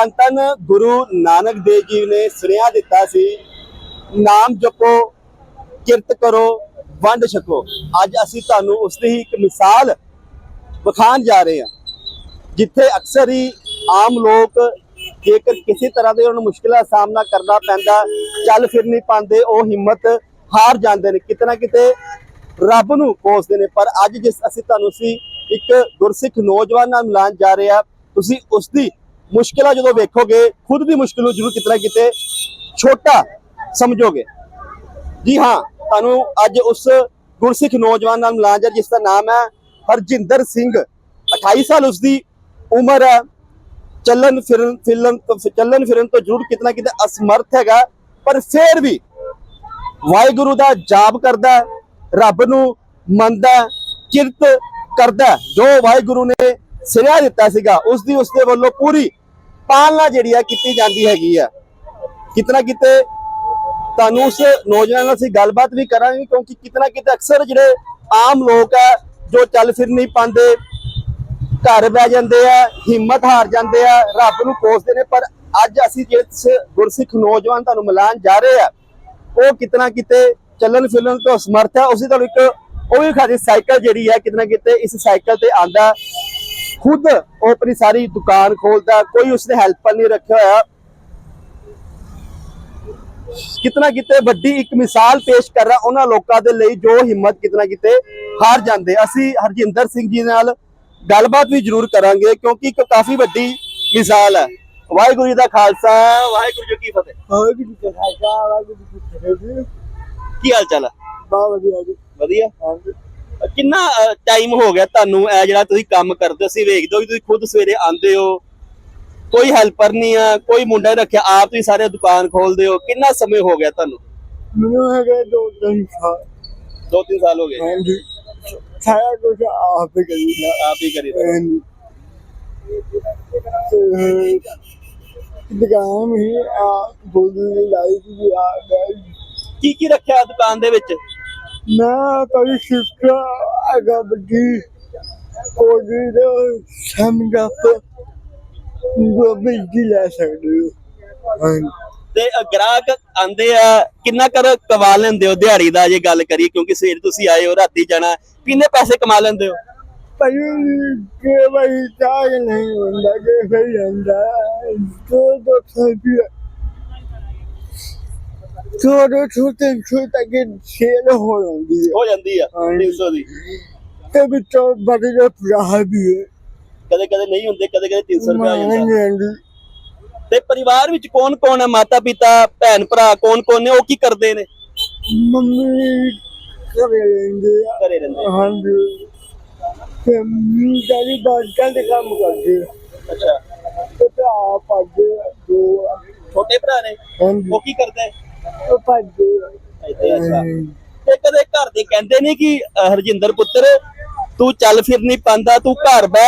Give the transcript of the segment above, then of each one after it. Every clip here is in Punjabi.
ਧੰਨ ਧੰਨ ਗੁਰੂ ਨਾਨਕ ਦੇਵ ਜੀ ਨੇ ਸੁਨੇਹਾ ਦਿੱਤਾ ਸੀ, ਨਾਮ ਜਪੋ, ਕਿਰਤ ਕਰੋ, ਵੰਡ ਛਕੋ। ਅੱਜ ਅਸੀਂ ਤੁਹਾਨੂੰ ਉਸ ਦੀ ਹੀ ਇੱਕ ਮਿਸਾਲ ਵਿਖਾਉਣ ਜਾ ਰਹੇ ਹਾਂ, ਜਿੱਥੇ ਅਕਸਰ ਹੀ ਆਮ ਲੋਕ ਜੇਕਰ ਕਿਸੇ ਤਰ੍ਹਾਂ ਦੇ ਉਹਨਾਂ ਨੂੰ ਮੁਸ਼ਕਿਲਾਂ ਦਾ ਸਾਹਮਣਾ ਕਰਨਾ ਪੈਂਦਾ, ਚੱਲ ਫਿਰ ਨਹੀਂ ਪਾਉਂਦੇ, ਉਹ ਹਿੰਮਤ ਹਾਰ ਜਾਂਦੇ ਨੇ, ਕਿਤੇ ਨਾ ਕਿਤੇ ਰੱਬ ਨੂੰ ਕੋਸਦੇ ਨੇ। ਪਰ ਅੱਜ ਜਿਸ ਅਸੀਂ ਤੁਹਾਨੂੰ ਸੀ ਇੱਕ ਗੁਰਸਿੱਖ ਨੌਜਵਾਨ ਨਾਲ ਮਿਲਾਨ ਜਾ ਰਹੇ ਆ ਤੁਸੀਂ ਉਸ ਦੀ ਮੁਸ਼ਕਿਲਾਂ ਜਦੋਂ ਵੇਖੋਗੇ, ਖੁਦ ਦੀ ਮੁਸ਼ਕਿਲ ਨੂੰ ਜ਼ਰੂਰ ਕਿਤੇ ਨਾ ਕਿਤੇ ਛੋਟਾ ਸਮਝੋਗੇ। ਜੀ ਹਾਂ, ਤੁਹਾਨੂੰ ਅੱਜ ਉਸ ਗੁਰਸਿੱਖ ਨੌਜਵਾਨ ਨਾਲ ਮਿਲਾਨ ਜਾ ਜਿਸ ਦਾ ਨਾਮ ਹੈ ਹਰਜਿੰਦਰ ਸਿੰਘ। 28 ਸਾਲ ਉਸ ਦੀ ਉਮਰ ਹੈ। ਚੱਲਣ ਫਿਰਨ ਫਿਲਮ ਚੱਲਣ ਫਿਰਨ ਤੋਂ ਜ਼ਰੂਰ ਕਿਤਨਾ ਕਿਤੇ ਅਸਮਰਥ ਹੈਗਾ। ਪਰ ਫਿਰ ਵੀ ਵਾਹਿਗੁਰੂ ਦਾ ਜਾਪ ਕਰਦਾ ਰੱਬ ਨੂੰ ਮੰਨਦਾ ਕਿਰਤ ਕਰਦਾ ਜੋ ਵਾਹਿਗੁਰੂ ਨੇ ਸਿਰਿਆ ਦਿੱਤਾ ਸੀਗਾ, ਉਸ ਦੀ ਉਸਦੇ ਵੱਲੋਂ ਪੂਰੀ ਪਾਲਣਾ ਜਿਹੜੀ ਆ ਕੀਤੀ ਜਾਂਦੀ ਹੈਗੀ ਆ। ਕਿਤਨਾ ਕਿਤੇ ਤੁਹਾਨੂੰ ਉਸ ਨੌਜਵਾਨ ਨਾਲ ਅਸੀਂ ਗੱਲਬਾਤ ਵੀ ਕਰਾਂਗੇ, ਕਿਉਂਕਿ ਕਿਤਨਾ ਕਿਤੇ ਅਕਸਰ ਜਿਹੜੇ ਆਮ ਲੋਕ ਆ, ਜੋ ਚੱਲ ਫਿਰ ਨਹੀਂ ਪਾਉਂਦੇ, ਘਰ ਬਹਿ ਜਾਂਦੇ ਆ, ਹਿੰਮਤ ਹਾਰ ਜਾਂਦੇ ਆ, ਰੱਬ ਨੂੰ ਕੋਸਦੇ ਨੇ, ਪਰ ਅੱਜ ਅਸੀਂ ਜਿਹੜੇ ਗੁਰਸਿੱਖ ਨੌਜਵਾਨ ਤੁਹਾਨੂੰ ਮਿਲਾਨ ਜਾ ਰਹੇ ਆ, ਉਹ ਕਿਤਨਾ ਕਿਤੇ ਚੱਲਣ ਫਿਰਨ ਤੋਂ ਸਮਰਥ ਹੈ ਉਸੇ ਤੁਹਾਨੂੰ ਇੱਕ ਉਹ ਵੀ ਖਾਦੀ ਸਾਈਕਲ ਜਿਹੜੀ ਹੈ ਕਿਤਨਾ ਕਿਤੇ ਇਸ ਸਾਈਕਲ ਤੇ ਆਂਦਾ ਖੁਦ ਉਹ ਆਪਣੀ ਸਾਰੀ ਦੁਕਾਨ ਖੋਲਦਾ ਕੋਈ ਉਸਨੇ ਹੈਲਪਰ ਨਹੀਂ ਰੱਖਿਆ ਹੋਇਆ। ਕਿਤਨਾ ਕਿਤੇ ਵੱਡੀ ਇੱਕ ਮਿਸਾਲ ਪੇਸ਼ ਕਰ ਰਿਹਾ ਉਹਨਾਂ ਲੋਕਾਂ ਦੇ ਲਈ ਜੋ ਹਿੰਮਤ ਕਿਤਨਾ ਕਿਤੇ ਹਾਰ ਜਾਂਦੇ। ਅਸੀਂ ਹਰਜਿੰਦਰ ਸਿੰਘ ਜੀ ਨਾਲ ਗੱਲਬਾਤ ਵੀ ਜ਼ਰੂਰ ਕਰਾਂਗੇ ਕਿਉਂਕਿ ਇੱਕ ਕਾਫੀ ਵੱਡੀ ਮਿਸਾਲ ਹੈ। ਵਾਹਿਗੁਰੂ ਜੀ ਦਾ ਖਾਲਸਾ ਵਾਹਿਗੁਰੂ ਜੀ ਕੀ ਫਤਿਹ। ਵਾਹਿਗੁਰੂ ਜੀ ਕਾ ਖਾਲਸਾ ਵਾਹਿਗੁਰੂ ਜੀ ਕੀ ਫਤਿਹ। ਕੀ ਹਾਲ ਚਾਲ ਹੈ? ਬਹੁਤ ਵਧੀਆ ਜੀ। ਵਧੀਆ? ਹਾਂਜੀ। ਕਿੰਨਾ ਟਾਈਮ ਹੋ ਗਿਆ ਤੁਹਾਨੂੰ ਇਹ ਜਿਹੜਾ ਤੁਸੀਂ ਕੰਮ ਕਰਦੇ ਅਸੀਂ ਵੇਖਦੇ ਹੋ ਕਿ ਤੁਸੀਂ ਖੁਦ ਸਵੇਰੇ ਆਉਂਦੇ ਹੋ। ਕੋਈ ਹੈਲਪਰ ਨਹੀਂ ਆ ਕੋਈ ਮੁੰਡਾ ਰੱਖਿਆ ਆਪ ਤੁਸੀਂ ਸਾਰੇ ਦੁਕਾਨ ਖੋਲਦੇ ਹੋ। ਕਿੰਨਾ ਸਮੇਂ ਹੋ ਗਿਆ ਤੁਹਾਨੂੰ? ਮੈਨੂੰ ਹੈਗੇ ਦੋ ਤਿੰਨ ਸਾਲ। ਦੋ ਤਿੰਨ ਸਾਲ ਹੋ ਗਏ। ਹਾਂਜੀ। ਸਾਰਾ ਕੁਝ ਆਪ ਹੀ ਕਰੀਦਾ ਆਪ ਹੀ ਕਰੀ ਰਹੇ ਹੋ। ਹਾਂਜੀ। ਤੇ ਦੁਕਾਨ ਹੀ ਆ ਬੋਲੀ ਲਾਈ ਦੀ ਆ ਕੀ ਕੀ ਰੱਖਿਆ ਦੁਕਾਨ ਦੇ ਵਿੱਚ? ਮੈਂ ਕੋਈ ਸਿੱਖਿਆ ਅਗਾ ਬੱਜੀ ਕੋਈ ਦੇ ਸਮਝਾ ਉਹ ਬਿਜਲੀ ਲੈ ਸਕਦੇ ਹੋ। ਤੇ ਗ੍ਰਾਹਕ ਆਂਦੇ ਆ ਕਿੰਨਾ ਕਰ ਕਮਾ ਲੈਂਦੇ ਹੋ ਦਿਹਾੜੀ ਦਾ ਜੇ ਗੱਲ ਕਰੀਏ ਕਿਉਂਕਿ ਸਵੇਰ ਤੁਸੀਂ ਆਏ ਹੋ ਰਾਤੀ ਜਾਣਾ ਕਿੰਨੇ ਪੈਸੇ ਕਮਾ ਲੈਂਦੇ ਹੋ? ਪਰ ਕਿ ਭਾਈ ਚਾਹ ਨਹੀਂ ਹੁੰਦਾ ਕਿ ਫਿਰ ਜਾਂਦਾ ਦੋ ਦੋ ਥਾਪੀ ਛੋਟੇ ਛੋਟੇ ਛੋਟੇ ਕਿ ਸੇਲ ਹੋ ਜਾਂਦੀ ਹੈ। ਹੋ ਜਾਂਦੀ ਆ। 300 ਦੀ। ਤੇ ਵਿੱਚੋਂ ਬੜੇ ਦੇ ਪੁਰਾਹ ਵੀ ਹੈ। ਕਦੇ ਕਦੇ ਨਹੀਂ ਹੁੰਦੇ ਕਦੇ ਕਦੇ 300 ਰੁਪਏ ਆ ਜਾਂਦਾ। ਤੇ ਪਰਿਵਾਰ ਵਿੱਚ ਕੌਣ ਕੌਣ ਹੈ? ਮਾਤਾ ਪਿਤਾ ਭੈਣ ਭਰਾ ਕੌਣ ਕੌਣ ਨੇ? ਉਹ ਕੀ ਕਰਦੇ ਨੇ? ਮੰਮੀ ਕਰੇ ਰਹਿੰਦੇ ਆ। ਘਰੇ ਰਹਿੰਦੇ। ਹਾਂਜੀ। ਤੇ ਮੈਂ ਜਿਹੜੀ ਬਾਜ਼ਾਰ ਦੇ ਕੰਮ ਕਰਦੇ ਆ। ਅੱਛਾ। ਤੇ ਭਰਾ ਪੜਦੇ ਦੋ ਆ। ਛੋਟੇ ਭਰਾ ਨੇ? ਹਾਂਜੀ। ਉਹ ਕੀ ਕਰਦੇ? ਉਹ ਪੜਦੇ ਆ ਇੱਥੇ ਅੱਛਾ ਤੇ ਕਦੇ ਘਰ ਦੇ ਕਹਿੰਦੇ ਨਹੀਂ ਕਿ ਅ, ਹਰਜਿੰਦਰ ਪੁੱਤਰ ਤੂੰ ਚੱਲ ਫਿਰ ਨਹੀਂ ਪਾਂਦਾ ਤੂੰ ਘਰ ਬੈ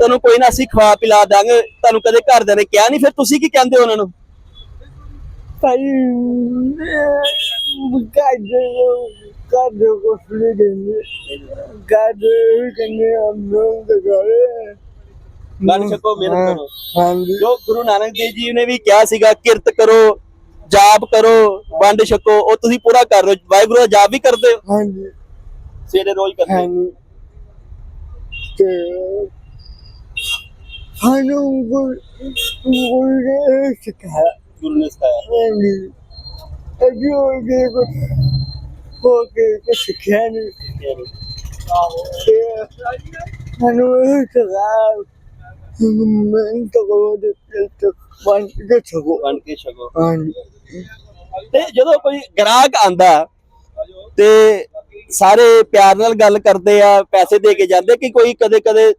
ਤੈਨੂੰ ਕੋਈ ਨਾ ਅਸੀਂ ਖਵਾ ਪਿਲਾ ਦਾਂਗੇ। ਤੁਹਾਨੂੰ ਕਦੇ ਘਰਦਿਆਂ ਨੇ ਕਿਹਾ ਨਹੀਂ? ਫਿਰ ਤੁਸੀਂ ਕੀ ਕਹਿੰਦੇ ਹੋ ਉਹਨਾਂ ਨੂੰ? ਭਾਈ ਕਾਜੇ ਕਾਜੇ ਕੋ ਸੁਣੀ ਦੇਂਗੇ ਕਾਜੇ ਕਹਿੰਦੇ। ਅਮਨ ਦੇ ਘਰੇ ਗੱਲ ਛਕੋ ਮਿਹਨਤ ਕਰੋ ਹਾਂਜੀ। ਜੋ ਗੁਰੂ ਨਾਨਕ ਦੇਵ ਜੀ ਨੇ ਵੀ ਕਿਹਾ ਸੀਗਾ ਕਿਰਤ ਕਰੋ ਜਾਪ ਕਰੋ ਵੰਡ ਛਕੋ ਉਹ ਤੁਸੀਂ ਪੂਰਾ ਕਰ ਰਹੇ ਹੋ। ਵਾਹਿਗੁਰੂ ਦਾ ਜਾਪ ਵੀ ਕਰਦੇ ਹੋ? ਹਾਂਜੀ। ਸਵੇਰੇ ਰੋਜ਼ ਕਰਦੇ ਹੋ? ਹਾਂਜੀ। ਤੇ ਸਾਨੂੰ ਗੁਰ ਗੁਰ ਨੇ ਸਿਖਾਇਆ। ਗੁਰੂ ਨੇ ਸਿਖਾਇਆ। ਹਾਂਜੀ। ਅਜੋ ਦੇ ਕੋ ਹੋ ਕੇ ਕੁਛ ਸਿੱਖਿਆ ਨਹੀਂ ਤੇ ਸਾਨੂੰ ਇਹ ਸਿਖਾਇਆ ਮੈਂ ਤਾਂ ਕੋ ਦੇ ਤੇ ਵਨ ਕੇ ਛਕੋ। ਵੰਡ ਕੇ ਛਕੋ। ਹਾਂਜੀ। ਤੇ ਜਦੋਂ ਕੋਈ ਗ੍ਰਾਹਕ ਆਂਦਾ ਤੇ ਸਾਰੇ ਪਿਆਰ ਨਾਲ ਗੱਲ ਕਰਦੇ ਆ ਪੈਸੇ ਦੇ ਕੇ ਜਾਂਦੇ ਕਿ ਕੋਈ ਕਦੇ ਕਦੇ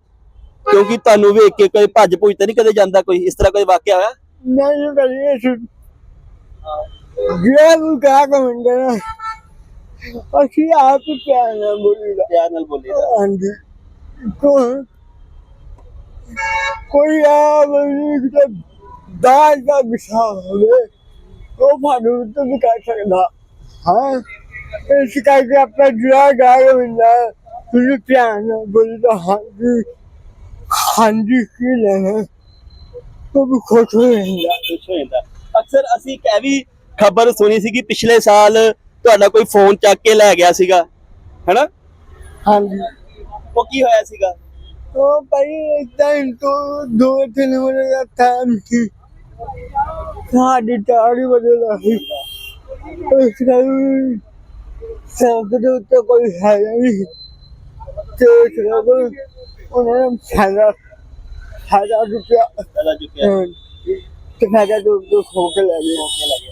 ਕਿਉਂਕਿ ਤੁਹਾਨੂੰ ਵੇਖ ਕੇ ਕੋਈ ਭੱਜ ਭੁੱਜ ਤੇ ਨਹੀਂ ਕਦੇ ਜਾਂਦਾ ਕੋਈ ਇਸ ਤਰ੍ਹਾਂ ਕੋਈ ਵਾਕਿਆ ਹੋਇਆ? ਨਹੀਂ ਕਰੀਏ ਸੁ ਜੇ ਉਹ ਕਹਾ ਕਮੰਦੇ ਨਾ ਅਸੀਂ ਆਪ ਹੀ ਪਿਆਰ ਨਾਲ ਬੋਲੀਦਾ। ਪਿਆਰ ਨਾਲ ਬੋਲੀਦਾ। ਹਾਂਜੀ। ਕੋਈ ਆ ਕਿ ਦਾਲ ਦਾ ਵਿਸ਼ਾ ਹੋਵੇ ਉਹ ਭਾਨੂੰ ਤਾਂ ਵੀ ਕਰ ਸਕਦਾ। ਹਾਂ। ਇਸ ਕਰਕੇ ਆਪਾਂ ਜੁਆ ਗਾ ਕੇ ਮਿਲਦਾ ਤੁਸੀਂ ਪਿਆਰ ਨਾਲ ਬੋਲੀਦਾ ਹਾਂਜੀ। ਹਾਂਜੀ ਕੀ ਲੈਣਾ ਉਹ ਵੀ ਖੁਸ਼ ਹੋ ਜਾਂਦਾ। ਖੁਸ਼ ਹੋ ਜਾਂਦਾ। ਅਕਸਰ ਅਸੀਂ ਇੱਕ ਇਹ ਵੀ ਖਬਰ ਸੁਣੀ ਸੀ ਕਿ ਪਿਛਲੇ ਸਾਲ ਤੁਹਾਡਾ ਕੋਈ ਫੋਨ ਚੱਕ ਕੇ ਲੈ ਗਿਆ ਸੀਗਾ ਹੈਨਾ? ਹਾਂਜੀ। ਉਹ ਕੀ ਹੋਇਆ ਸੀਗਾ? ਉਹ ਭਾਈ ਟਾਈਮ ਤੋਂ ਦੋ ਤਿੰਨ ਵਜੇ ਦਾ ਟਾਈਮ ਸੀ। ਸਾਡੀ ਚਾਰ ਵਜੇ ਦਾ ਸੀ ਉਸ ਟਾਈਮ ਸੜਕ ਦੇ ਉੱਤੇ ਕੋਈ ਹੈ ਨਹੀਂ। ਤੇ ਸੜਕ ਉਹਨਾਂ ਨੇ ਸਾਡਾ ਸਾਡਾ ਰੁਪਿਆ ਪਤਾ ਚੁੱਕਿਆ ਤੇ ਸਾਡਾ ਦੋ ਦੋ ਖੋ ਕੇ ਲੈ ਗਏ।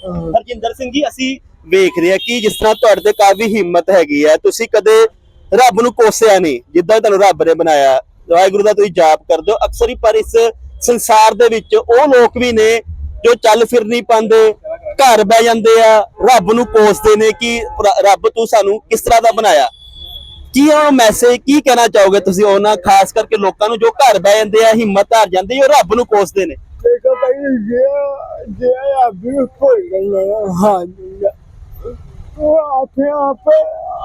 ਹਾਂ। ਹਰਜਿੰਦਰ ਸਿੰਘ ਜੀ ਅਸੀਂ ਵੇਖ ਰਹੇ ਹਾਂ ਕਿ ਜਿਸ ਤਰ੍ਹਾਂ ਤੁਹਾਡੇ ਤੇ ਕਾਫੀ ਹਿੰਮਤ ਹੈਗੀ ਹੈ ਤੁਸੀਂ ਕਦੇ ਰੱਬ ਨੂੰ ਕੋਸਿਆ ਨਹੀਂ ਜਿੱਦਾਂ ਤੁਹਾਨੂੰ ਰੱਬ ਨੇ ਬਣਾਇਆ। ਵਾਹਿਗੁਰੂ ਦਾ ਤੁਸੀਂ ਜਾਪ ਕਰਦੇ ਹੋ। ਅਕਸਰ ਹੀ ਪਰ ਇਸ ਸੰਸਾਰ ਦੇ ਵਿੱਚ ਉਹ ਲੋਕ ਵੀ ਨੇ ਜੋ ਚੱਲ ਫਿਰ ਨਹੀਂ ਪਾਉਂਦੇ, ਘਰ ਬਹਿ ਜਾਂਦੇ ਆ, ਰੱਬ ਨੂੰ ਕੋਸਦੇ ਨੇ ਕਿ ਰੱਬ ਤੂੰ ਸਾਨੂੰ ਕਿਸ ਤਰ੍ਹਾਂ ਦਾ ਬਣਾਇਆ। ਕੀ ਉਹ ਮੈਸੇਜ ਕੀ ਕਹਿਣਾ ਚਾਹੋਗੇ ਤੁਸੀਂ ਉਹਨਾਂ, ਖਾਸ ਕਰਕੇ ਲੋਕਾਂ ਨੂੰ ਜੋ ਘਰ ਬਹਿ ਜਾਂਦੇ ਆ, ਹਿੰਮਤ ਹਾਰ ਜਾਂਦੀ, ਉਹ ਰੱਬ ਨੂੰ ਕੋਸਦੇ ਨੇ? ਦੇਖੋ ਭਾਈ, ਜੇ ਜੇ ਆਪ ਵੀ ਭੁੱਲ ਹਾਂ ਉਹ ਆਪੇ ਆਪ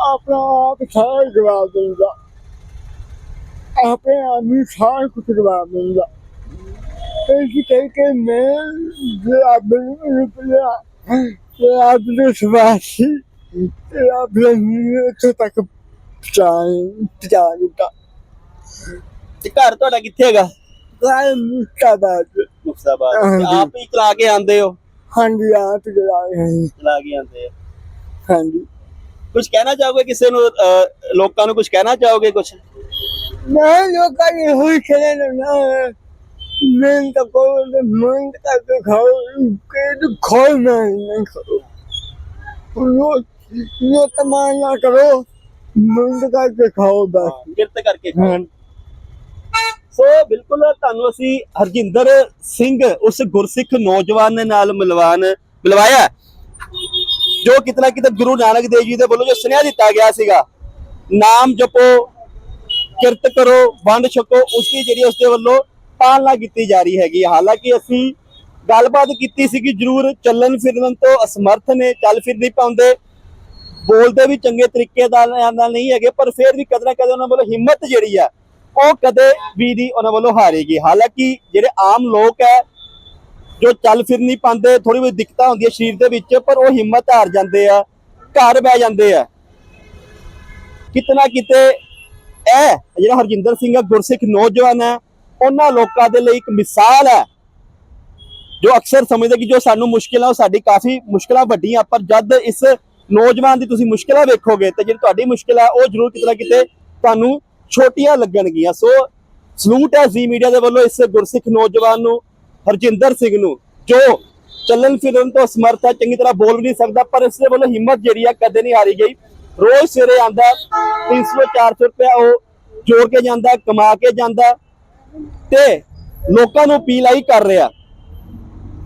ਆਪਣਾ ਆਪ ਸਾਰਾ ਜਵਾਬ ਦਿੰਦਾ। ਆਪੇ ਆਪ ਹੀ ਸਾਰਾ ਕੁਝ ਜਵਾਬ ਦਿੰਦਾ। ਦੇ ਸਵਾਸੀ ਤੇ ਆਪ ਨੇ ਇੱਥੇ ਤੱਕ ਪਹੁੰਚਾਏ ਪਹੁੰਚਾ ਦਿੱਤਾ ਤੇ ਘਰ ਤੁਹਾਡਾ ਕਿੱਥੇ ਹੈਗਾ? ਕਾਇ ਮੁਸਤਾਬਾਦ ਹਾਂਜੀ। ਆਪ ਹੀ ਚਲਾ ਕੇ ਆਂਦੇ ਹੋ? ਹਾਂਜੀ ਆਪ ਜਲਾਏ ਚਲਾ ਕੇ ਆਂਦੇ ਹਾਂਜੀ। ਕੁਝ ਕਹਿਣਾ ਚਾਹੋਗੇ ਕਿਸੇ ਨੂੰ ਅਹ, ਲੋਕਾਂ ਨੂੰ ਕੁਝ ਕਹਿਣਾ ਚਾਹੋਗੇ ਕੁਝ ਮੈਂ ਲੋਕਾਂ ਨੇ ਹੋਈ ਖੜੇ ਨਾ ਮੈਂ ਤਾਂ ਕੋਈ ਮੈਂ ਤਾਂ ਕੇ ਖਾਓ ਕਿ ਨਾ ਨਹੀਂ ਖਾਓ ਲੋ ਤਮਾਨ ਨਾ ਕਰੋ ਮੈਂ ਤਾਂ ਕੇ ਖਾਓ ਬਸ। ਕਿਰਤ ਕਰਕੇ ਖਾਓ। ਸੋ ਬਿਲਕੁਲ ਤੁਹਾਨੂੰ ਅਸੀਂ ਹਰਜਿੰਦਰ ਸਿੰਘ ਉਸ ਗੁਰਸਿੱਖ ਨੌਜਵਾਨ ਦੇ ਨਾਲ ਮਿਲਵਾਨ ਮਿਲਵਾਇਆ ਜੋ ਕਿਤਨਾ ਕਿਤੇ ਗੁਰੂ ਨਾਨਕ ਦੇਵ ਜੀ ਦੇ ਵੱਲੋਂ ਜੋ ਸੁਨੇਹਾ ਦਿੱਤਾ ਗਿਆ ਸੀਗਾ ਨਾਮ ਜਪੋ ਕਿਰਤ ਕਰੋ ਵੰਡ ਛਕੋ ਉਸ ਦੀ ਜਿਹੜੀ ਉਸ ਦੇ ਵੱਲੋਂ ਪਾਲਣਾ ਕੀਤੀ ਜਾ ਰਹੀ ਹੈਗੀ ਹਾਲਾਂਕਿ ਅਸੀਂ ਗੱਲਬਾਤ ਕੀਤੀ ਸੀ ਕਿ ਜਰੂਰ ਚੱਲਣ ਫਿਰਨ ਤੋਂ ਅਸਮਰਥ ਨੇ, ਚੱਲ ਫਿਰ ਨਹੀਂ ਪਾਉਂਦੇ। ਬੋਲਦੇ ਵੀ ਚੰਗੇ ਤਰੀਕੇ ਨਾਲ ਨਹੀਂ ਹੈਗੇ, ਪਰ ਫਿਰ ਵੀ ਕਦੇ ਨਾ ਕਦੇ ਉਹਨਾਂ ਵੱਲੋਂ ਹਿੰਮਤ ਜਿਹੜੀ ਆ, ਉਹ ਕਦੇ ਵੀ ਨਹੀਂ ਉਹਨਾਂ ਵੱਲੋਂ ਹਾਰੇਗੀ। ਹਾਲਾਂਕਿ ਜਿਹੜੇ ਆਮ ਲੋਕ ਹੈ, ਜੋ ਚੱਲ ਫਿਰ ਨਹੀਂ ਪਾਉਂਦੇ ਥੋੜੀ ਬਹੁਤ ਦਿੱਕਤਾਂ ਹੁੰਦੀਆਂ ਸਰੀਰ ਦੇ ਵਿੱਚ, ਪਰ ਉਹ ਹਿੰਮਤ ਹਾਰ ਜਾਂਦੇ ਆ, ਘਰ ਬਹਿ ਜਾਂਦੇ ਆ। ਕਿਤਨਾ ਕਿਤੇ ਇਹ ਜਿਹੜਾ ਹਰਜਿੰਦਰ ਸਿੰਘ ਹੈ ਗੁਰਸਿੱਖ ਨੌਜਵਾਨ ਹੈ ਉਹਨਾਂ ਲੋਕਾਂ ਦੇ ਲਈ ਇੱਕ ਮਿਸਾਲ ਹੈ। ਜੋ ਅਕਸਰ ਸਮਝਦੇ ਕਿ ਜੋ ਸਾਨੂੰ ਮੁਸ਼ਕਿਲਾਂ ਉਹ ਸਾਡੀ ਕਾਫੀ ਮੁਸ਼ਕਿਲਾਂ ਵੱਡੀਆਂ, ਪਰ ਜਦ ਇਸ ਨੌਜਵਾਨ ਦੀ ਤੁਸੀਂ ਮੁਸ਼ਕਿਲਾਂ ਵੇਖੋਗੇ ਤੇ ਜਿਹੜੀ ਤੁਹਾਡੀ ਮੁਸ਼ਕਿਲ ਹੈ ਉਹ ਜ਼ਰੂਰ ਕਿਤੇ ਨਾ ਕਿਤੇ ਤੁਹਾਨੂੰ ਛੋਟੀਆਂ ਲੱਗਣਗੀਆਂ। ਸੋ ਸਲੂਟ ਹੈ ਜ਼ੀ ਮੀਡੀਆ ਦੇ ਵੱਲੋਂ ਇਸ ਗੁਰਸਿੱਖ ਨੌਜਵਾਨ ਨੂੰ, ਹਰਜਿੰਦਰ ਸਿੰਘ ਨੂੰ, ਜੋ ਚੱਲਣ ਫਿਰਨ ਤੋਂ ਸਮਰਥ ਹੈ, ਚੰਗੀ ਤਰ੍ਹਾਂ ਬੋਲ ਵੀ ਨਹੀਂ ਸਕਦਾ, ਪਰ ਇਸ ਦੇ ਵੱਲੋਂ ਹਿੰਮਤ ਜਿਹੜੀ ਆ, ਕਦੇ ਨਹੀਂ ਹਾਰੀ ਗਈ। ਰੋਜ਼ ਸਵੇਰੇ ਆਂਦਾ 300 400 ਰੁਪਏ ਉਹ ਜੋੜ ਕੇ ਜਾਂਦਾ ਕਮਾ ਕੇ ਜਾਂਦਾ ਤੇ ਲੋਕਾਂ ਨੂੰ ਅਪੀਲ ਆਈ ਕਰ ਰਿਹਾ।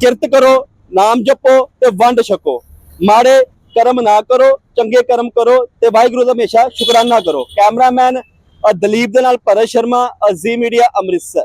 ਕਿਰਤ ਕਰੋ, ਨਾਮ ਜਪੋ ਤੇ ਵੰਡ ਛਕੋ। ਮਾੜੇ ਕਰਮ ਨਾ ਕਰੋ, ਚੰਗੇ ਕਰਮ ਕਰੋ ਤੇ ਵਾਹਿਗੁਰੂ ਦਾ ਹਮੇਸ਼ਾ ਸ਼ੁਕਰਾਨਾ ਕਰੋ। ਕੈਮਰਾਮੈਨ ਦਲੀਪ ਦੇ ਨਾਲ ਭਰਤ ਸ਼ਰਮਾ ਅਜ਼ੀ ਮੀਡੀਆ ਅੰਮ੍ਰਿਤਸਰ।